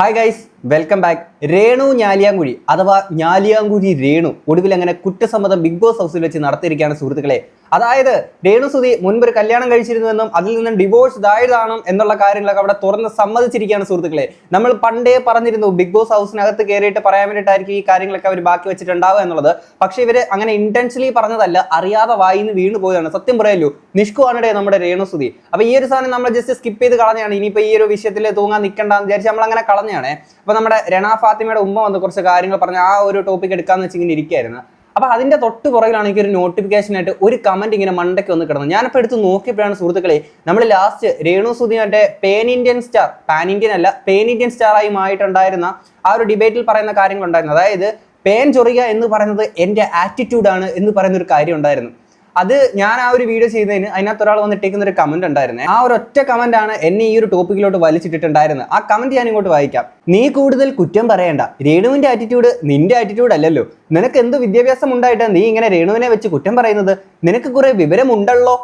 Hi guys welcome back Renu Njaliyankuzhi അഥവാ ഞാലിയാങ്കുഴി രേണു ഒടുവിൽ അങ്ങനെ കുറ്റസമ്മതം ബിഗ് ബോസ് ഹൗസിൽ വെച്ച് നടത്തിയിരിക്കുകയാണ് സുഹൃത്തുക്കളെ. അതായത് രേണുസുതി മുൻപ് ഒരു കല്യാണം കഴിച്ചിരുന്നുവെന്നും അതിൽ നിന്നും ഡിവോഴ്സ് ഇതായതാണ് എന്നുള്ള കാര്യങ്ങളൊക്കെ അവിടെ തുറന്ന് സമ്മതിച്ചിരിക്കുകയാണ് സുഹൃത്തുക്കളെ. നമ്മൾ പണ്ടേ പറഞ്ഞിരുന്നു ബിഗ് ബോസ് ഹൗസിനകത്ത് കയറിയിട്ട് പറയാൻ വേണ്ടിയിട്ടായിരിക്കും ഈ കാര്യങ്ങളൊക്കെ അവർ ബാക്കി വെച്ചിട്ടുണ്ടാവുക എന്നുള്ളത്. പക്ഷേ ഇവർ അങ്ങനെ ഇന്റൻഷലി പറഞ്ഞതല്ല അറിയാതെ വായിന്ന് വീണ് പോയതാണ്. സത്യം പറയല്ലോ നിഷ്കു ആണിടേ നമ്മുടെ രേണുസുതി അപ്പൊ ഈ ഒരു സാധനം നമ്മൾ ജസ്റ്റ് സ്കിപ്പ് ചെയ്ത് കളഞ്ഞാണ് ഇനിയിപ്പോൾ ഈ ഒരു വിഷയത്തിൽ തൂങ്ങാൻ നിൽക്കണ്ടെന്ന് വിചാരിച്ച് നമ്മൾ അങ്ങനെ കളഞ്ഞാണ്. അപ്പൊ നമ്മുടെ രണ ഫാത്തിമയുടെ ഉമ്മ വന്ന് കുറച്ച് കാര്യങ്ങൾ പറഞ്ഞ ആ ഒരു ടോപ്പിക് എടുക്കാന്ന് വെച്ചിങ്ങനെ ഇരിക്കുകയായിരുന്നു. അപ്പൊ അതിന്റെ തൊട്ട് പുറകിലാണ് എനിക്ക് ഒരു നോട്ടിഫിക്കേഷൻ ആയിട്ട് ഒരു കമന്റ് ഇങ്ങനെ മണ്ടയ്ക്ക് വന്ന് കിടന്നത്. ഞാനിപ്പോ എടുത്ത് നോക്കിയപ്പോഴാണ് സുഹൃത്തുക്കളെ നമ്മൾ ലാസ്റ്റ് രേണു സുധി മറ്റേ പേൻ ഇന്ത്യൻ സ്റ്റാർ പാൻ ഇന്ത്യൻ അല്ല പേൻ ഇന്ത്യൻ സ്റ്റാർ ആയി മായിട്ടുണ്ടായിരുന്ന ആ ഒരു ഡിബേറ്റിൽ പറയുന്ന കാര്യങ്ങൾ ഉണ്ടായിരുന്നു അതായത് പേൻ ചൊറിയ എന്ന് പറയുന്നത് എന്റെ ആറ്റിറ്റ്യൂഡാണ് എന്ന് പറയുന്ന ഒരു കാര്യം ഉണ്ടായിരുന്നു. അത് ഞാൻ ആ ഒരു വീഡിയോ ചെയ്തതിന് അതിനകത്ത് ഒരാൾ വന്നിട്ടേക്കുന്ന ഒരു കമന്റ് ഉണ്ടായിരുന്നേ. ആ ഒരു ഒറ്റ കമന്റ് ആണ് എന്നെ ഈ ഒരു ടോപ്പിക്കിലോട്ട് വലിച്ചിട്ടിട്ടുണ്ടായിരുന്നത്. ആ കമന്റ് ഞാൻ ഇങ്ങോട്ട് വായിക്കാം. നീ കൂടുതൽ കുറ്റം പറയണ്ട. രേണുവിന്റെ ആറ്റിറ്റ്യൂഡ് നിന്റെ ആറ്റിറ്റ്യൂഡ് അല്ലല്ലോ. നിനക്ക് എന്ത് വിദ്യാഭ്യാസം ഉണ്ടായിട്ട് നീ ഇങ്ങനെ രേണുവിനെ വെച്ച് കുറ്റം പറയുന്നത്? നിനക്ക് കുറെ വിവരമുണ്ടല്ലോ?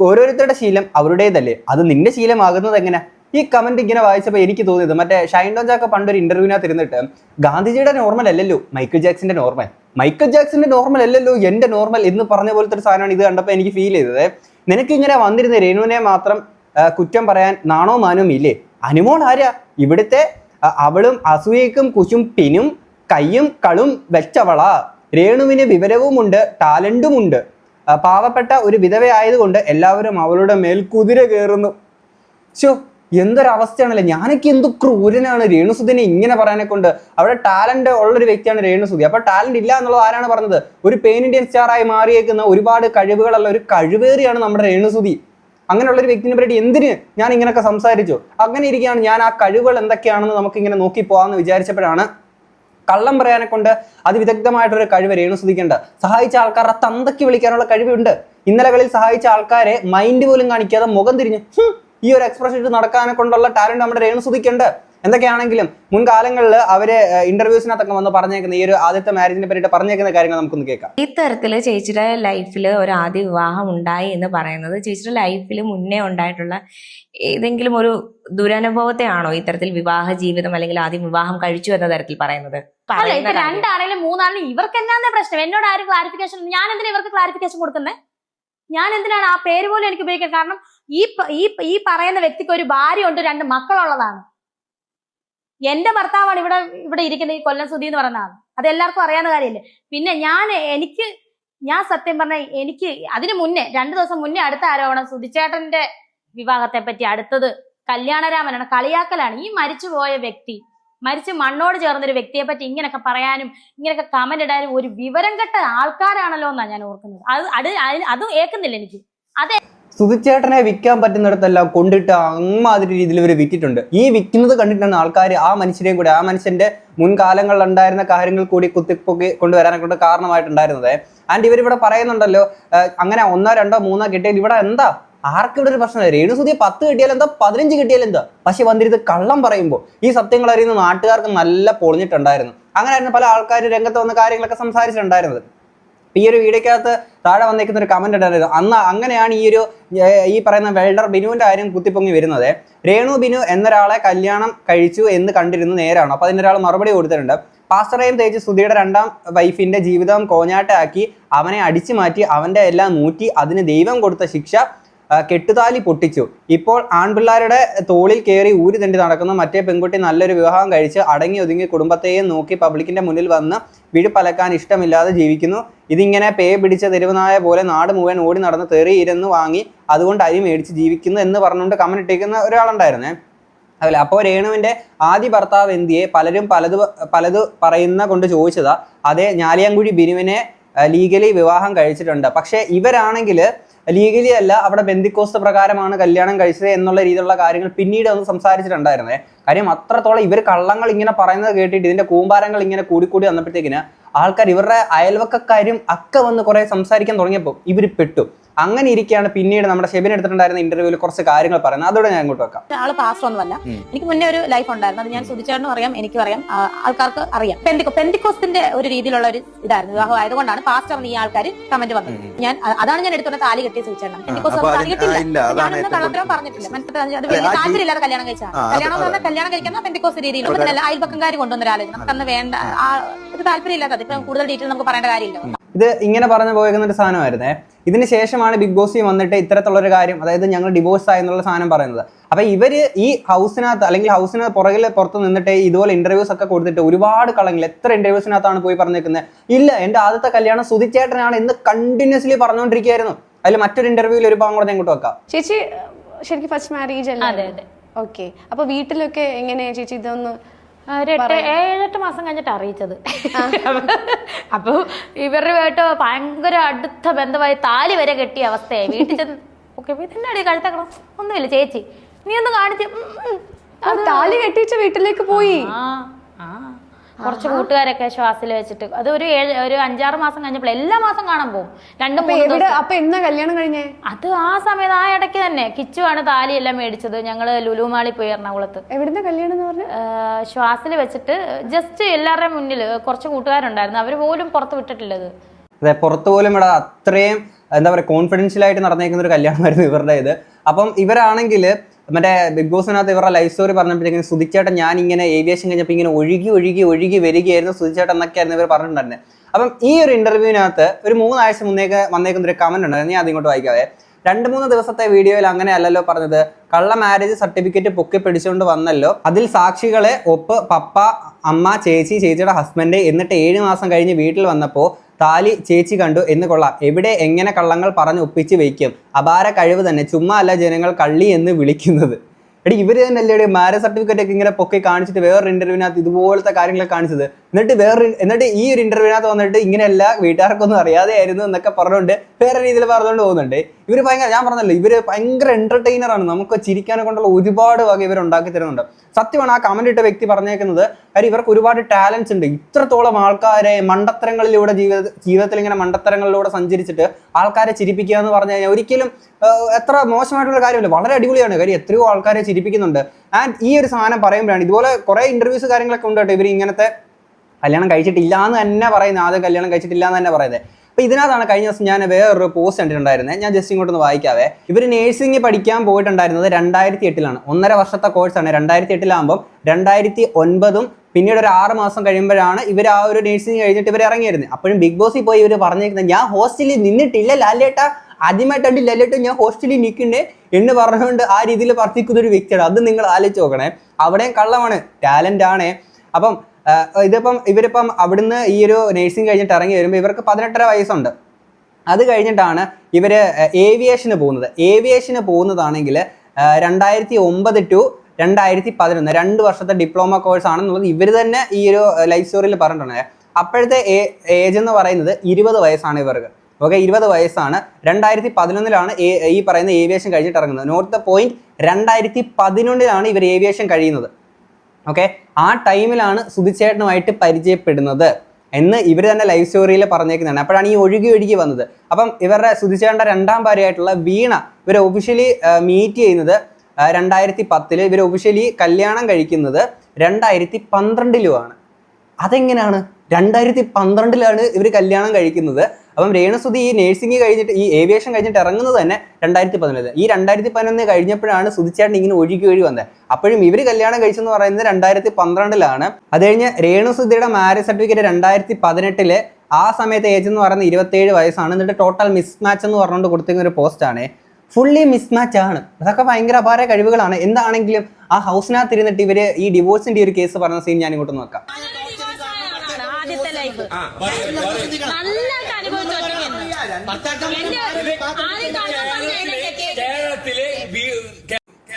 ഓരോരുത്തരുടെ ശീലം അവരുടേതല്ലേ? അത് നിന്റെ ശീലമാകുന്നത് എങ്ങനെ? ഈ കമന്റ് ഇങ്ങനെ വായിച്ചപ്പോൾ എനിക്ക് തോന്നിയത് മറ്റേ ഷൈൻ ഡോൺ ജാക്ക പണ്ടൊരു ഇന്റർവ്യൂവിനകത്ത് ഇരുന്നിട്ട് ഗാന്ധിജിയുടെ നോർമൽ അല്ലല്ലോ മൈക്കിൾ ജാക്സിന്റെ നോർമൽ മൈക്കിൾ ജാക്സന്റെ നോർമൽ അല്ലല്ലോ എന്റെ നോർമൽ എന്ന് പറഞ്ഞ പോലത്തെ ഒരു സാധനമാണ് ഇത് കണ്ടപ്പോൾ എനിക്ക് ഫീൽ ചെയ്തത്. നിനക്ക് ഇങ്ങനെ വന്നിരുന്ന രേണുവിനെ മാത്രം കുറ്റം പറയാൻ നാണോ മാനവും ഇല്ലേ? അനുമോൾ ആരാ ഇവിടുത്തെ അവളും അസൂയക്കും കുശുംപിനും കയ്യും കളും വെച്ചവളാ. രേണുവിന് വിവരവുമുണ്ട് ടാലന്റുമുണ്ട്. ആ, പാവപ്പെട്ട ഒരു വിധവയായതുകൊണ്ട് എല്ലാവരും അവളുടെ മേൽ കുതിര കയറുന്നു. ശോ എന്തൊരവസ്ഥയാണല്ലേ? ഞാനൊക്കെ എന്ത് ക്രൂരനാണ്? രേണുസുദിനെ ഇങ്ങനെ പറയാനെ കൊണ്ട് അവിടെ ടാലന്റ് ഉള്ളൊരു വ്യക്തിയാണ് രേണുസുദി അപ്പൊ ടാലന്റ് ഇല്ല എന്നുള്ളത് ആരാണ് പറഞ്ഞത്? ഒരു പെയിൻ ഇന്ത്യൻ സ്റ്റാറായി മാറിയേക്കുന്ന ഒരുപാട് കഴിവുകളുള്ള ഒരു കഴിവേറിയാണ് നമ്മുടെ രേണുസുദി അങ്ങനെയുള്ള ഒരു വ്യക്തിനെ പറ്റി എന്തിന് ഞാൻ ഇങ്ങനെയൊക്കെ സംസാരിച്ചു? അങ്ങനെ ഇരിക്കുകയാണ്. ഞാൻ ആ കഴിവുകൾ എന്തൊക്കെയാണെന്ന് നമുക്ക് ഇങ്ങനെ നോക്കി പോകാമെന്ന് വിചാരിച്ചപ്പോഴാണ് കള്ളം പറയാനെ കൊണ്ട് അതിവിദഗ്ധമായിട്ടൊരു കഴിവ് രേണുസുതിക്കുണ്ട് സഹായിച്ച ആൾക്കാരുടെ തന്തയ്ക്ക് വിളിക്കാനുള്ള കഴിവുണ്ട്. ഇന്നലകളിൽ സഹായിച്ച ആൾക്കാരെ മൈൻഡ് പോലും കാണിക്കാതെ മുഖം തിരിഞ്ഞു "ഹും, ഈ ഒരു എക്സ്പ്രഷൻ ഇട്ട് നടക്കാനെ കൊണ്ടുള്ള ടാലന്റ് നമ്മുടെ രേണുസുതിക്കുണ്ട് എന്തൊക്കെയാണെങ്കിലും മുൻകാലങ്ങളിൽ അവർ ഇന്റർവ്യൂസിനകത്തൊക്കെ വന്ന് പറഞ്ഞേക്കുന്ന ഈ ഒരു ആദ്യത്തെ മാരേജിനെ പറ്റിയിട്ട് പറഞ്ഞേക്കുന്ന കാര്യങ്ങൾ നമുക്കൊന്ന് കേൾക്കാം. ഈ തരത്തിൽ ചേച്ചിയുടെ ലൈഫിൽ ഒരു ആദ്യ വിവാഹം ഉണ്ടായി എന്ന് പറയുന്നത് ചേച്ചിയുടെ ലൈഫിൽ മുന്നേ ഉണ്ടായിട്ടുള്ള ഏതെങ്കിലും ഒരു ദുരനുഭവത്തെയാണോ ഇത്തരത്തിൽ വിവാഹ ജീവിതം അല്ലെങ്കിൽ ആദ്യം വിവാഹം കഴിച്ചു എന്ന തരത്തിൽ പറയുന്നത്? അല്ല ഇപ്പൊ. രണ്ടാണെങ്കിലും മൂന്നാണെങ്കിലും ഇവർക്ക് എന്നാന്നേ പ്രശ്നം? എന്നോട് ആരും ക്ലാരിഫിക്കേഷൻ ഞാൻ എന്തിനാ ഇവർക്ക് ക്ലാരിഫിക്കേഷൻ കൊടുക്കുന്നത് ഞാൻ എന്തിനാണ് ആ പേര് പോലും എനിക്ക് ഉപയോഗിക്കുന്നത് കാരണം ഈ ഈ ഈ പറയുന്ന വ്യക്തിക്ക് ഒരു ഭാര്യ ഉണ്ട് രണ്ട് മക്കളുള്ളതാണ്. എന്റെ ഭർത്താവാണ് ഇവിടെ ഇവിടെ ഇരിക്കുന്ന ഈ കൊല്ലം സുധി എന്ന് ആൾ അത് എല്ലാവർക്കും അറിയാവുന്ന കാര്യമില്ലേ? പിന്നെ ഞാൻ എനിക്ക് ഞാൻ സത്യം പറഞ്ഞ എനിക്ക് അതിനു മുന്നേ രണ്ടു ദിവസം മുന്നേ അടുത്ത ആരോപണം സുധിച്ചേട്ടന്റെ വിവാഹത്തെ പറ്റി അടുത്തത് കല്യാണരാമനാണ് കളിയാക്കലാണ്. ഈ മരിച്ചുപോയ വ്യക്തി മരിച്ച് മണ്ണോട് ചേർന്നൊരു വ്യക്തിയെ പറ്റി ഇങ്ങനെയൊക്കെ പറയാനും ഇങ്ങനെയൊക്കെ കമന്റ് ഇടാനും ഒരു വിവരം കെട്ട ആൾക്കാരാണല്ലോ എന്നാണ് ഞാൻ ഓർക്കുന്നത്. അത് അത് അതും ഏക്കുന്നില്ല എനിക്ക്. സുധിച്ചേട്ടനെ വിൽക്കാൻ പറ്റുന്നിടത്തെല്ലാം കൊണ്ടിട്ട് അമ്മാതിരി രീതിയിൽ ഇവർ വിറ്റിട്ടുണ്ട്. ഈ വിൽക്കുന്നത് കണ്ടിട്ടാണ് ആൾക്കാർ ആ മനുഷ്യരെയും കൂടി ആ മനുഷ്യന്റെ മുൻകാലങ്ങളിൽ ഉണ്ടായിരുന്ന കാര്യങ്ങൾ കൂടി കുത്തിപ്പൊക്കി കൊണ്ടുവരാനെ കൊണ്ട് കാരണമായിട്ടുണ്ടായിരുന്നത്. ആൻഡ് ഇവരിവിടെ പറയുന്നുണ്ടല്ലോ അങ്ങനെ ഒന്നോ രണ്ടോ മൂന്നോ കിട്ടിയാൽ ഇവിടെ എന്താ? ആർക്കും ഇവിടെ ഒരു പ്രശ്നമില്ല രേണു സുധി പത്ത് കിട്ടിയാൽ എന്താ? പതിനഞ്ച് കിട്ടിയാൽ എന്താ? പക്ഷെ വന്നിരുന്ന് കള്ളം പറയുമ്പോൾ ഈ സത്യങ്ങൾ അറിയുന്ന നാട്ടുകാർക്ക് നല്ല പൊളിഞ്ഞിട്ടുണ്ടായിരുന്നു. അങ്ങനെയായിരുന്നു പല ആൾക്കാർ രംഗത്ത് വന്ന കാര്യങ്ങളൊക്കെ സംസാരിച്ചിട്ടുണ്ടായിരുന്നത്. ഈ ഒരു വീഡിയോക്കകത്ത് താഴെ വന്നേക്കുന്ന ഒരു കമന്റ് ഉണ്ടായിരുന്നു. അന്ന് അങ്ങനെയാണ് ഈ ഒരു ഈ പറയുന്ന വെൽഡർ ബിനുവിന്റെ കാര്യം കുത്തിപ്പൊങ്ങി വരുന്നത്. രേണു ബിനു എന്നൊരാളെ കല്യാണം കഴിച്ചു എന്ന് കണ്ടിരുന്നു നേരാണ്. അപ്പൊ അതിനൊരാൾ മറുപടി കൊടുത്തിട്ടുണ്ട്. പാസ്റ്ററേയും തേച്ച് സുധിയുടെ രണ്ടാം വൈഫിന്റെ ജീവിതം കോഞ്ഞാട്ടാക്കി അവനെ അടിച്ചു മാറ്റി അവന്റെ എല്ലാം നൂറ്റി അതിന് ദൈവം കൊടുത്ത ശിക്ഷ കെട്ടുതാലി പൊട്ടിച്ചു. ഇപ്പോൾ ആൺപിള്ളാരുടെ തോളിൽ കയറി ഊരി തണ്ടി നടക്കുന്ന. മറ്റേ പെൺകുട്ടി നല്ലൊരു വിവാഹം കഴിച്ച് അടങ്ങി ഒതുങ്ങി കുടുംബത്തെയും നോക്കി പബ്ലിക്കിന്റെ മുന്നിൽ വന്ന് വിഴുപ്പലക്കാൻ ഇഷ്ടമില്ലാതെ ജീവിക്കുന്നു. ഇതിങ്ങനെ പേ പിടിച്ച തെരുവനായ പോലെ നാട് മുഴുവൻ ഓടി നടന്ന് തെറി ഇരുന്ന് വാങ്ങി അതുകൊണ്ട് അരി മേടിച്ച് ജീവിക്കുന്നു എന്ന് പറഞ്ഞുകൊണ്ട് കമന്റ് ഇട്ടേക്കുന്ന ഒരാളുണ്ടായിരുന്നേ. അതല്ല? അപ്പോൾ രേണുവിന്റെ ആദ്യ ഭർത്താവ് എന്തിയെ പലരും പലത് പലത് പറയുന്ന കൊണ്ട് ചോദിച്ചതാ. അതേ ഞാലിയാങ്കുഴി ബിനുവിനെ ലീഗലി വിവാഹം കഴിച്ചിട്ടുണ്ട്. പക്ഷേ ഇവരാണെങ്കിൽ ലീഗലി അല്ല അവിടെ ബന്ധിക്കോസ് പ്രകാരമാണ് കല്യാണം കഴിച്ചത് എന്നുള്ള രീതിയിലുള്ള കാര്യങ്ങൾ പിന്നീട് ഒന്ന് സംസാരിച്ചിട്ടുണ്ടായിരുന്നേ. കാര്യം അത്രത്തോളം ഇവർ കള്ളങ്ങൾ ഇങ്ങനെ പറയുന്നത് കേട്ടിട്ട് ഇതിന്റെ കൂമ്പാരങ്ങൾ ഇങ്ങനെ കൂടിക്കൂടി വന്നപ്പോഴത്തേക്കിന് ആൾക്കാർ ഇവരുടെ അയൽവക്കക്കാരും ഒക്കെ വന്ന് കുറെ സംസാരിക്കാൻ തുടങ്ങിയപ്പോൾ ഇവർ പെട്ടു. അങ്ങനെ ഇരിക്കുകയാണ് പിന്നീട് നമ്മുടെ ഷെബിൻ എടുത്തിട്ടുണ്ടായിരുന്ന ഇന്റർവ്യൂവിൽ കുറച്ച് കാര്യങ്ങൾ പറയുന്നത്. അതോടെ ഞാൻ അങ്ങോട്ട് വെക്കാം. ആൾ പാസ്റ്റർ ഒന്നുമല്ല എനിക്ക് മുന്നേ ഒരു ലൈഫ് ഉണ്ടായിരുന്നു. അത് ഞാൻ സുധിച്ചേട്ടനും അറിയാം എനിക്കും അറിയാം. ആൾക്കാർക്ക് അറിയാം. പെന്തിക്കോ പെന്തിക്കോസിന്റെ ഒരു രീതിയിലുള്ള ഒരു ഇതായിരുന്നു. വിവാഹം ആയതുകൊണ്ടാണ് പാസ്റ്റർ എന്ന് ഈ ആൾക്കാർ കമന്റ് വന്നത്. ഞാൻ അതാണ് ഞാൻ എടുത്തുകൊണ്ട് താലി കെട്ടിയ സുധിച്ചേട്ടൻ പെന്തിക്കോസ് താലി കെട്ടില്ല ഞാനൊന്നും കള്ളത്തരം പറഞ്ഞിട്ടില്ല. മനസ്സിലായി? അത് വലിയ താല്പര്യമില്ലാതെ കല്യാണം കഴിച്ചാണ് കല്യാണം എന്ന് പറഞ്ഞാൽ കല്യാണം കഴിക്കുന്ന പെന്തിക്കോസ് രീതിയിൽ അയൽപക്കംകാർ കൊണ്ടുവന്ന ഒരു ആലോചന നമുക്കന്ന് വേണ്ട ആ ഒരു താല്പര്യമില്ലാത്തത്. അതിപ്പോ കൂടുതൽ ഡീറ്റെയിൽ നമുക്ക് പറയേണ്ട കാര്യമില്ല. ഇത് ഇങ്ങനെ പറഞ്ഞു പോയേക്കുന്ന ഒരു സാധനമായിരുന്നേ. ഇതിന് ശേഷമാണ് ബിഗ് ബോസ് വന്നിട്ട് ഇത്തരത്തിലുള്ള ഒരു കാര്യം അതായത് ഞങ്ങൾ ഡിവോഴ്സ് ആയി എന്നുള്ള സാധനം പറയുന്നത്. അപ്പൊ ഇവർ ഈ ഹൗസിനകത്ത് അല്ലെങ്കിൽ ഹൗസിന് പുറകിൽ പുറത്ത് നിന്നിട്ട് ഇതുപോലെ ഇന്റർവ്യൂസ് ഒക്കെ കൊടുത്തിട്ട് ഒരുപാട് കളങ്ങൾ എത്ര ഇന്റർവ്യൂസിനകത്താണ് പോയി പറഞ്ഞേക്കുന്നത് ഇല്ല എന്റെ ആദ്യത്തെ കല്യാണം സുധിച്ചേട്ടനാണ് എന്ന് കണ്ടിന്യൂസ്ലി പറഞ്ഞുകൊണ്ടിരിക്കുകയായിരുന്നു. അതിൽ മറ്റൊരു ഇന്റർവ്യൂവിൽ ഒരു ഭാഗം കൂടെ ഞാൻ ഇങ്ങോട്ട് വെക്കാം. ചേച്ചി ശരിക്കും ഫസ്റ്റ് മാരേജ് അല്ലേ? അതെ ഓക്കെ അപ്പൊ വീട്ടിലൊക്കെ എങ്ങനെയാ ചേച്ചി ഇതൊന്ന് ഏഴെട്ട് മാസം കഴിഞ്ഞിട്ട് അറിയിച്ചത്. അപ്പൊ ഇവരുമായിട്ട് ഭയങ്കര അടുത്ത ബന്ധമായി താലി വരെ കെട്ടിയ അവസ്ഥയായി. വീട്ടിൽ ചെന്ന് ഓക്കെ ഇതിന്റെ കഴുത്തക്കണം. ഒന്നുമില്ല ചേച്ചി. നീ ഒന്ന് കാണിച്ച്. താലി കെട്ടിച്ച വീട്ടിലേക്ക് പോയി. ആ ആ. കുറച്ച് കൂട്ടുകാരൊക്കെ ശ്വാസിൽ വെച്ചിട്ട്. അത് ഒരു ഏഴ് ഒരു അഞ്ചാറ് മാസം കഴിഞ്ഞപ്പോൾ എല്ലാ മാസം കാണാൻ പോകും രണ്ടും അപ്പൊ എന്നാ കല്യാണം കഴിഞ്ഞേ? അത് ആ സമയത്ത് ആ ഇടയ്ക്ക് തന്നെ. കിച്ചുവാണ് താലി എല്ലാം മേടിച്ചത്. ഞങ്ങൾ ലുലുമാളി പോയി എറണാകുളത്ത്. എവിടുന്ന കല്യാണം എന്ന് പറഞ്ഞു? ശ്വാസിൽ വെച്ചിട്ട് ജസ്റ്റ് എല്ലാവരുടെയും മുന്നിൽ കുറച്ച് കൂട്ടുകാരുണ്ടായിരുന്നു. അവർ പോലും പുറത്ത് വിട്ടിട്ടില്ലത്. അതെ പുറത്തു പോലും ഇവിടെ അത്രയും എന്താ പറയുക കോൺഫിഡൻഷ്യൽ ആയിട്ട് നടന്നേക്കുന്ന ഒരു കല്യാണമായിരുന്നു ഇവരുടെ ഇത് അപ്പം ഇവരാണെങ്കിൽ മറ്റേ ബിഗ് ബോസിനകത്ത് ഇവരുടെ ലൈഫ് സ്റ്റോറി പറഞ്ഞപ്പോഴത്തേക്കും സുധിച്ചേട്ടൻ ഞാൻ ഇങ്ങനെ ഏവിയേഷൻ കഴിഞ്ഞപ്പോൾ ഇങ്ങനെ ഒഴുകി ഒഴുകി ഒഴുകി വരികയായിരുന്നു. സുധിച്ചേട്ടൻ എന്നൊക്കെയായിരുന്നു ഇവർ പറഞ്ഞിട്ടുണ്ടായിരുന്നത് അപ്പം ഈ ഒരു ഇന്റർവ്യൂവിനകത്ത് ഒരു മൂന്നാഴ്ച മുന്നേക്ക് വന്നേക്കുന്ന ഒരു കമന്റ് ഉണ്ടായിരുന്നു ഞാൻ അതിങ്ങോട്ട് വായിക്കാതെ രണ്ട് മൂന്ന് ദിവസത്തെ വീഡിയോയിൽ അങ്ങനെ അല്ലല്ലോ പറഞ്ഞത്. കള്ള മാരേജ് സർട്ടിഫിക്കറ്റ് പൊക്കി പിടിച്ചുകൊണ്ട് വന്നല്ലോ. അതിൽ സാക്ഷികളെ ഒപ്പ് പപ്പ അമ്മ ചേച്ചി ചേച്ചിയുടെ ഹസ്ബൻഡ് എന്നിട്ട് ഏഴ് മാസം കഴിഞ്ഞ് വീട്ടിൽ വന്നപ്പോൾ താലി ചേച്ചി കണ്ടു എന്ന് കൊള്ളാം. എവിടെ എങ്ങനെ കള്ളങ്ങൾ പറഞ്ഞ് ഒപ്പിച്ച് വയ്ക്കും? അപാര കഴിവ് തന്നെ. ചുമ്മാ അല്ല ജനങ്ങൾ കള്ളി എന്ന് വിളിക്കുന്നത്. എടി ഇവർ തന്നെ അല്ലേ മാരേജ് സർട്ടിഫിക്കറ്റ് ഒക്കെ ഇങ്ങനെ പൊക്കി കാണിച്ചിട്ട് വേറൊരു ഇന്റർവ്യൂവിനകത്ത് ഇതുപോലത്തെ കാര്യങ്ങളൊക്കെ കാണിച്ചത്. എന്നിട്ട് വേറെ എന്നിട്ട് ഈ ഒരു ഇന്റർവ്യൂവിനകത്ത് വന്നിട്ട് ഇങ്ങനെയല്ല വീട്ടുകാർക്കൊന്നും അറിയാതെ ആയിരുന്നു എന്നൊക്കെ പറഞ്ഞുകൊണ്ട് വേറെ രീതിയിൽ പറഞ്ഞുകൊണ്ട് പോകുന്നുണ്ട്. ഇവർ ഭയങ്കര ഞാൻ പറഞ്ഞല്ലോ ഇവർ ഭയങ്കര എന്റർടൈനർ ആണ്. നമുക്ക് ചിരിക്കാനെ കൊണ്ടുള്ള ഒരുപാട് വക ഇവർ ഉണ്ടാക്കി തരുന്നുണ്ട്. സത്യമാണ് ആ കമന്റ് ഇട്ട വ്യക്തി പറഞ്ഞേക്കുന്നത് കാര്യം ഇവർക്ക് ഒരുപാട് ടാലൻസ് ഉണ്ട്. ഇത്രത്തോളം ആൾക്കാരെ മണ്ടത്തരങ്ങളിലൂടെ ജീവിത ജീവിതത്തിൽ ഇങ്ങനെ മണ്ടത്തരങ്ങളിലൂടെ സഞ്ചരിച്ചിട്ട് ആൾക്കാരെ ചിരിപ്പിക്കുക എന്ന് പറഞ്ഞു കഴിഞ്ഞാൽ ഒരിക്കലും എത്ര മോശമായിട്ടുള്ള കാര്യമല്ല. വളരെ അടിപൊളിയാണ്. കാര്യം എത്രയോ ആൾക്കാരെ ചിരിപ്പിക്കുന്നുണ്ട്. ആൻഡ് ഈ ഒരു സാധനം പറയുമ്പോഴാണ് ഇതുപോലെ കുറേ ഇന്റർവ്യൂസ് കാര്യങ്ങളൊക്കെ ഉണ്ട് കേട്ടോ. ഇവർ ഇങ്ങനത്തെ കല്യാണം കഴിച്ചിട്ടില്ല എന്ന് തന്നെ പറയുന്നത്. ആദ്യം കല്യാണം കഴിച്ചിട്ടില്ല എന്ന് തന്നെ പറയുന്നത്. അപ്പൊ ഇതിനകത്താണ് കഴിഞ്ഞ ദിവസം ഞാൻ വേറൊരു പോസ്റ്റ് കണ്ടിട്ടുണ്ടായിരുന്നത് ഞാൻ ജസ്റ്റ് ഇങ്ങോട്ടൊന്ന് വായിക്കാവേ. ഇവർ നേഴ്സിംഗ് പഠിക്കാൻ പോയിട്ടുണ്ടായിരുന്നത് രണ്ടായിരത്തി എട്ടിലാണ് ഒന്നര വർഷത്തെ കോഴ്സാണ് രണ്ടായിരത്തി എട്ടിലാകുമ്പോൾ രണ്ടായിരത്തി ഒൻപതും പിന്നീട് ഒരു ആറ് മാസം കഴിയുമ്പോഴാണ് ഇവർ ആ ഒരു നേഴ്സിംഗ് കഴിഞ്ഞിട്ട് ഇവർ ഇറങ്ങിയിരുന്നത് അപ്പോഴും ബിഗ് ബോസിൽ പോയി ഇവർ പറഞ്ഞിരിക്കുന്നത് ഞാൻ ഹോസ്റ്റലിൽ നിന്നിട്ടില്ല ലാലേട്ട. ആദ്യമായിട്ടാണ് ലാലേട്ട ഞാൻ ഹോസ്റ്റലിൽ നിൽക്കണ്ടേ എന്ന് പറഞ്ഞുകൊണ്ട് ആ രീതിയിൽ വർത്തിക്കുന്ന ഒരു വ്യക്തിയാണ്. അത് നിങ്ങൾ ആലോചിച്ച് നോക്കണേ. അവിടെയും കള്ളമാണ് ടാലന്റ് ആണ്. അപ്പം ഇതിപ്പം ഇവരിപ്പം അവിടുന്ന് ഈ ഒരു നേഴ്സിംഗ് കഴിഞ്ഞിട്ട് ഇറങ്ങി വരുമ്പോൾ ഇവർക്ക് പതിനെട്ടര വയസ്സുണ്ട്. അത് കഴിഞ്ഞിട്ടാണ് ഇവർ ഏവിയേഷന് പോകുന്നത്. ഏവിയേഷന് പോകുന്നതാണെങ്കിൽ രണ്ടായിരത്തി ഒമ്പത് ടു രണ്ടായിരത്തി പതിനൊന്ന് രണ്ട് വർഷത്തെ ഡിപ്ലോമ കോഴ്സ് ആണെന്നുള്ളത് ഇവർ തന്നെ ഈ ഒരു ലൈഫ് സ്റ്റോറിയിൽ പറഞ്ഞിട്ടുണ്ട് അപ്പോഴത്തെ ഏജ് എന്ന് പറയുന്നത് ഇരുപത് വയസ്സാണ് ഇവർക്ക്. ഓക്കെ ഇരുപത് വയസ്സാണ്. രണ്ടായിരത്തി പതിനൊന്നിലാണ് ഈ പറയുന്ന ഏവിയേഷൻ കഴിഞ്ഞിട്ട് ഇറങ്ങുന്നത്. നോർത്ത് പോയിന്റ് രണ്ടായിരത്തി പതിനൊന്നിലാണ് ഇവർ ഏവിയേഷൻ കഴിയുന്നത്. ഓക്കെ ആ ടൈമിലാണ് സുധിച്ചേട്ടനുമായിട്ട് പരിചയപ്പെടുന്നത്. എന്ന് ഇവർ തന്നെ ലൈവ് സ്റ്റോറിയിൽ പറഞ്ഞേക്കുന്നതാണ്. അപ്പോഴാണ് ഈ ഒഴുകി ഒഴുകി വന്നത്. അപ്പം ഇവരുടെ സുധിച്ചേട്ടന്റെ രണ്ടാം ഭാര്യയായിട്ടുള്ള വീണ ഇവർ ഒഫീഷ്യലി മീറ്റ് ചെയ്യുന്നത് രണ്ടായിരത്തി പത്തിൽ ഇവർ ഒഫീഷ്യലി കല്യാണം കഴിക്കുന്നത് രണ്ടായിരത്തി പന്ത്രണ്ടിലുമാണ് അതെങ്ങനെയാണ്? രണ്ടായിരത്തി പന്ത്രണ്ടിലാണ് ഇവർ കല്യാണം കഴിക്കുന്നത്. അപ്പം രേണുസുതി ഈ നേഴ്സിംഗ് കഴിഞ്ഞിട്ട് ഈ ഏവിയേഷൻ കഴിഞ്ഞിട്ട് ഇറങ്ങുന്നത് തന്നെ രണ്ടായിരത്തി പതിനൊന്ന് ഈ രണ്ടായിരത്തി പതിനൊന്ന് കഴിഞ്ഞപ്പോഴാണ് സുതിച്ചേട്ടൻ ഇങ്ങനെ ഒഴുകി ഒഴുകി വന്നത് അപ്പോഴും ഇവർ കല്യാണം കഴിച്ചെന്ന് പറയുന്നത് രണ്ടായിരത്തി പന്ത്രണ്ടിലാണ് അത് കഴിഞ്ഞ് രേണുസുതിയുടെ മാരേജ് സർട്ടിഫിക്കറ്റ് രണ്ടായിരത്തി പതിനെട്ടിൽ ആ സമയത്ത് ഏജ് എന്ന് പറയുന്നത് ഇരുപത്തേഴ് വയസ്സാണ്. എന്നിട്ട് ടോട്ടൽ മിസ് മാച്ച് എന്ന് പറഞ്ഞുകൊണ്ട് കൊടുത്തിരുന്ന ഒരു പോസ്റ്റാണ് ഫുള്ളി മിസ്മാച്ച് ആണ്. അതൊക്കെ ഭയങ്കര അപാര കഴിവുകളാണ്. എന്താണെങ്കിലും ആ ഹൗസിനകത്ത് ഇരുന്നിട്ട് ഇവർ ഈ ഡിവോഴ്സിന്റെ ഒരു കേസ് പറഞ്ഞ സീൻ ഞാൻ ഇങ്ങോട്ട് നോക്കാം ആദ്യത്തെ ലൈഫ് നല്ലതായിട്ട് അനുഭവിച്ചു ഒറ്റയ്ക്ക് എന്റെ ആദ്യം കള്ളം പറഞ്ഞ എന്നെ കെട്ടിയത് കേരളത്തിലെ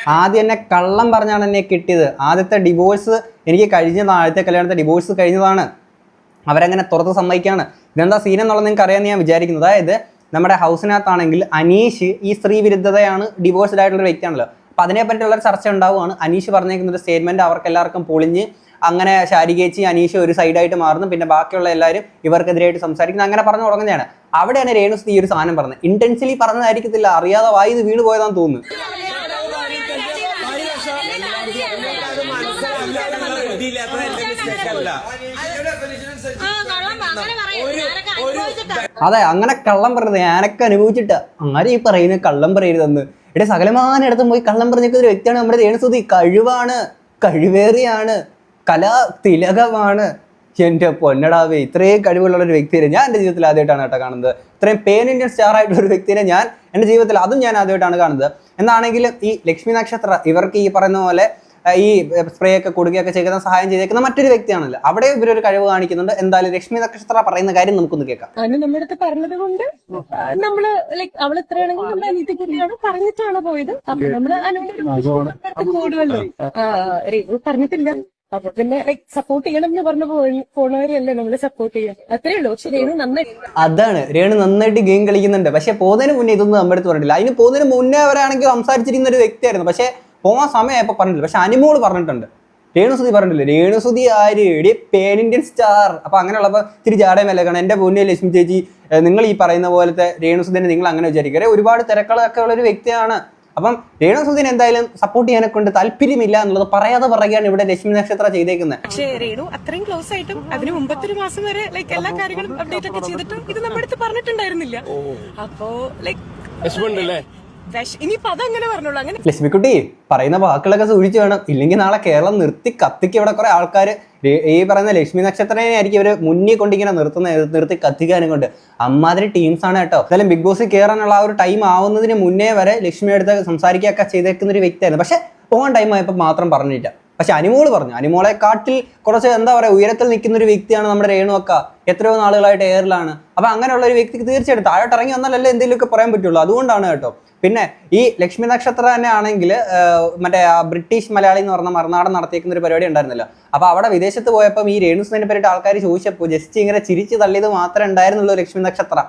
ആദ്യം എന്നെ കള്ളം പറഞ്ഞാണ് എന്നെ കിട്ടിയത്. ആദ്യത്തെ ഡിവോഴ്സ് എനിക്ക് കഴിഞ്ഞതാണ്. ആദ്യത്തെ കല്യാണത്തെ ഡിവോഴ്സ് കഴിഞ്ഞതാണ്. അവരങ്ങനെ തുറത്ത് സമ്മതിക്കാണ്. ഇതെന്താ സീൻ എന്നുള്ളത് നിങ്ങൾക്ക് അറിയാമെന്ന് ഞാൻ വിചാരിക്കുന്നു. അതായത് നമ്മുടെ ഹൗസിനകത്താണെങ്കിൽ അനീഷ് ഈ സ്ത്രീ വിരുദ്ധതയാണ് ഡിവോഴ്സ്ഡ് ആയിട്ടുള്ള ഒരു വ്യക്തിയാണല്ലോ. അപ്പോൾ അതിനെ പറ്റിയുള്ള ചർച്ച ഉണ്ടാവുകയാണ്. അനീഷ് പറഞ്ഞേക്കുന്ന ഒരു സ്റ്റേറ്റ്മെന്റ് അവർക്ക് എല്ലാവർക്കും പൊളിഞ്ഞ് അങ്ങനെ ശാരികേച്ചി അനീഷ ഒരു സൈഡായിട്ട് മാറുന്നു. പിന്നെ ബാക്കിയുള്ള എല്ലാവരും ഇവർക്കെതിരായിട്ട് സംസാരിക്കുന്നു. അങ്ങനെ പറഞ്ഞു തുടങ്ങുന്നതാണ്. അവിടെയാണ് രേണുസ് ഈ ഒരു സാധനം പറഞ്ഞത്. ഇന്റൻഷ്യലി പറഞ്ഞതായിരിക്കത്തില്ല. അറിയാതെ വായി ഇത് വീണ് പോയതാന്ന് തോന്നുന്നു. അതെ അങ്ങനെ കള്ളം പറഞ്ഞത് ഞാനൊക്കെ അനുഭവിച്ചിട്ട്. ആരും ഈ പറയുന്നത് കള്ളം പറയരുതെന്ന്. ഇവിടെ സകലമാന ഇടത്തും പോയി കള്ളം പറഞ്ഞിരിക്കുന്ന ഒരു വ്യക്തിയാണ് നമ്മുടെ രേണുസുതി കഴിവാണ് കഴിവേറിയാണ്. കലാ തിലകമാണ് എന്റെ പൊന്നടാവേ. ഇത്രയും കഴിവുള്ള ഒരു വ്യക്തിയെ ഞാൻ എന്റെ ജീവിതത്തിൽ ആദ്യമായിട്ടാണ് കേട്ടോ കാണുന്നത്. ഇത്രയും പേൻ ഇന്ത്യൻ സ്റ്റാർ ആയിട്ടുള്ള ഒരു വ്യക്തിയെ ഞാൻ എന്റെ ജീവിതത്തിൽ അതും ഞാൻ ആദ്യമായിട്ടാണ് കാണുന്നത്. എന്നാണെങ്കിലും ഈ ലക്ഷ്മി നക്ഷത്ര ഇവർക്ക് ഈ പറയുന്ന പോലെ ഈ സ്പ്രേ ഒക്കെ കൊടുക്കുകയൊക്കെ ചെയ്യുന്ന സഹായം ചെയ്തേക്കുന്ന മറ്റൊരു വ്യക്തിയാണല്ലോ. അവിടെ ഇവരൊരു കഴിവ് കാണിക്കുന്നുണ്ട്. എന്തായാലും ലക്ഷ്മി നക്ഷത്ര പറയുന്ന കാര്യം നമുക്കൊന്ന് കേൾക്കാം. അനു നമ്മുടെ അടുത്ത് പറഞ്ഞത് കൊണ്ട് നമ്മൾ ലൈക് അവൾ കുട്ടിയാണ് പറഞ്ഞിട്ടാണ് പോയത്. അപ്പൊ നമ്മൾ അനുവിന്റെ കൂടുമല്ലോ ആ, പറഞ്ഞിട്ടില്ല. അപ്പൊ പിന്നെ ലൈക് സപ്പോർട്ട് ചെയ്യണം എന്ന് പറഞ്ഞു പോണവരല്ലേ നമ്മൾ സപ്പോർട്ട് ചെയ്യാം അത്രേ ഉള്ളൂ. പക്ഷെ രേണു നന്നായി. അതാണ്. രേണു നന്നായിട്ട് ഗെയിം കളിക്കുന്നുണ്ട്. പക്ഷെ പോകുന്നതിന് മുന്നേ ഇതൊന്നും നമ്മുടെ അടുത്ത് പറഞ്ഞില്ല അതിന് പോകുന്നതിന് മുന്നേ അവരാണെങ്കിൽ സംസാരിച്ചിരിക്കുന്ന ഒരു വ്യക്തിയായിരുന്നു. പക്ഷെ പോകാൻ സമയമായപ്പോൾ പറഞ്ഞില്ല പക്ഷെ അനുമോൾ പറഞ്ഞിട്ടുണ്ട്. രേണുസുതി പറഞ്ഞിട്ടില്ല. രേണുസുതി ആര്? എടി പേൻ ഇന്ത്യൻ സ്റ്റാർ അപ്പൊ അങ്ങനെയുള്ളപ്പോൾ ഇത്തിരി ജാടയമല്ലേ കാരണം എന്റെ പൊന്നെ ലക്ഷ്മി ചേച്ചി നിങ്ങൾ ഈ പറയുന്ന പോലത്തെ രേണുസുദിനെ നിങ്ങൾ അങ്ങനെ വിചാരിക്കരുത്. ഒരുപാട് തിരക്കുകളൊക്കെ ഉള്ള ഒരു വ്യക്തിയാണ് അപ്പം രേണുസുദ്ദീൻ എന്തായാലും സപ്പോർട്ട് ചെയ്യാനെ കൊണ്ട് താല്പര്യമില്ല എന്നുള്ളത് പറയാതെ പറയുകയാണ് ഇവിടെ ലക്ഷ്മി നക്ഷത്ര ചെയ്തേക്കുന്നത് പക്ഷേ രേണു അത്രയും ക്ലോസ് ആയിട്ടും അതിന് മുമ്പത്തെ ഒരു മാസം വരെ ലൈക്ക് എല്ലാ കാര്യങ്ങളും അപ്ഡേറ്റ് ഒക്കെ ചെയ്തിട്ടും ഇത് നമ്മുടെ അടുത്ത് പറഞ്ഞിട്ടുണ്ടായിരുന്നില്ല. അപ്പോ ലൈക്ക് അങ്ങനെ ലക്ഷ്മിക്കുട്ടി പറയുന്ന വാക്കുകളൊക്കെ സൂക്ഷിച്ചു വേണം. ഇല്ലെങ്കിൽ നാളെ കേരളം നിർത്തി കത്തിക്ക്. ഇവിടെ കുറെ ആൾക്കാർ ഈ പറയുന്ന ലക്ഷ്മി നക്ഷത്രനെ ആയിരിക്കും ഇവർ മുന്നിൽ കൊണ്ടിങ്ങനെ നിർത്തുന്ന നിർത്തി കത്തിക്കാനും കൊണ്ട് അമ്മാതിരി ടീംസ് ആണ് കേട്ടോ. എന്തായാലും ബിഗ് ബോസിൽ കയറാനുള്ള ആ ഒരു ടൈം ആവുന്നതിന് മുന്നേ വരെ ലക്ഷ്മി അടുത്ത് സംസാരിക്കുകയൊക്കെ ചെയ്തേക്കുന്ന ഒരു വ്യക്തിയായിരുന്നു. പക്ഷെ ഓൺ ടൈം ആയപ്പോൾ മാത്രം പറഞ്ഞില്ല. പക്ഷെ അനിമോൾ പറഞ്ഞു. അനിമോളെ കാട്ടിൽ കുറച്ച് എന്താ പറയുക ഉയരത്തിൽ നിൽക്കുന്ന ഒരു വ്യക്തിയാണ് നമ്മുടെ രേണുവക്ക എത്രയോ നാളുകളായിട്ട് എയറിലാണ് അപ്പൊ അങ്ങനെയുള്ള ഒരു വ്യക്തിക്ക് തീർച്ചയായിട്ടും താഴോട്ട് ഇറങ്ങി വന്നാലല്ലേ എന്തെങ്കിലുമൊക്കെ പറയാൻ പറ്റുള്ളൂ. അതുകൊണ്ടാണ് കേട്ടോ. പിന്നെ ഈ ലക്ഷ്മി നക്ഷത്ര തന്നെ ആണെങ്കിൽ മറ്റേ ബ്രിട്ടീഷ് മലയാളി എന്ന് പറഞ്ഞ മറുനാടൻ നടത്തിയേക്കുന്ന ഒരു പരിപാടി ഉണ്ടായിരുന്നല്ലോ. അപ്പോൾ അവിടെ വിദേശത്ത് പോയപ്പോൾ ഈ രേണുസിനെ പറ്റിയിട്ട് ആൾക്കാർ ചോദിച്ചപ്പോൾ ജസ്റ്റ് ഇങ്ങനെ ചിരിച്ച് തള്ളിയത് മാത്രമേ ഉണ്ടായിരുന്നുള്ളൂ ലക്ഷ്മി നക്ഷത്ര.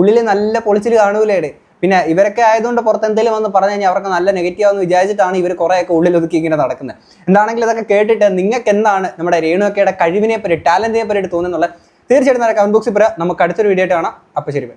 ഉള്ളിൽ നല്ല പൊളിച്ചിൽ കാണൂലേടെ. പിന്നെ ഇവരൊക്കെ ആയതുകൊണ്ട് പുറത്ത് എന്തെങ്കിലും വന്ന് പറഞ്ഞു കഴിഞ്ഞാൽ അവർക്ക് നല്ല നെഗറ്റീവ് ആണെന്ന് വിചാരിച്ചിട്ടാണ് ഇവർ കുറേയൊക്കെ ഉള്ളിൽ ഒതുക്കി ഇങ്ങനെ നടക്കുന്നത്. എന്താണെങ്കിലും ഇതൊക്കെ കേട്ടിട്ട് നിങ്ങൾക്ക് എന്താണ് നമ്മുടെ രേണുവക്കയുടെ കഴിവിനെ പറ്റി ടാലന്റിനെ പറ്റി തോന്നുന്നുള്ളത് തീർച്ചയായിട്ടും കമന്റ് ബോക്സിൽ പറയാം. നമുക്ക് അടുത്തൊരു വീഡിയോ ആയിട്ട് കാണാം. അപ്പോൾ ശരി.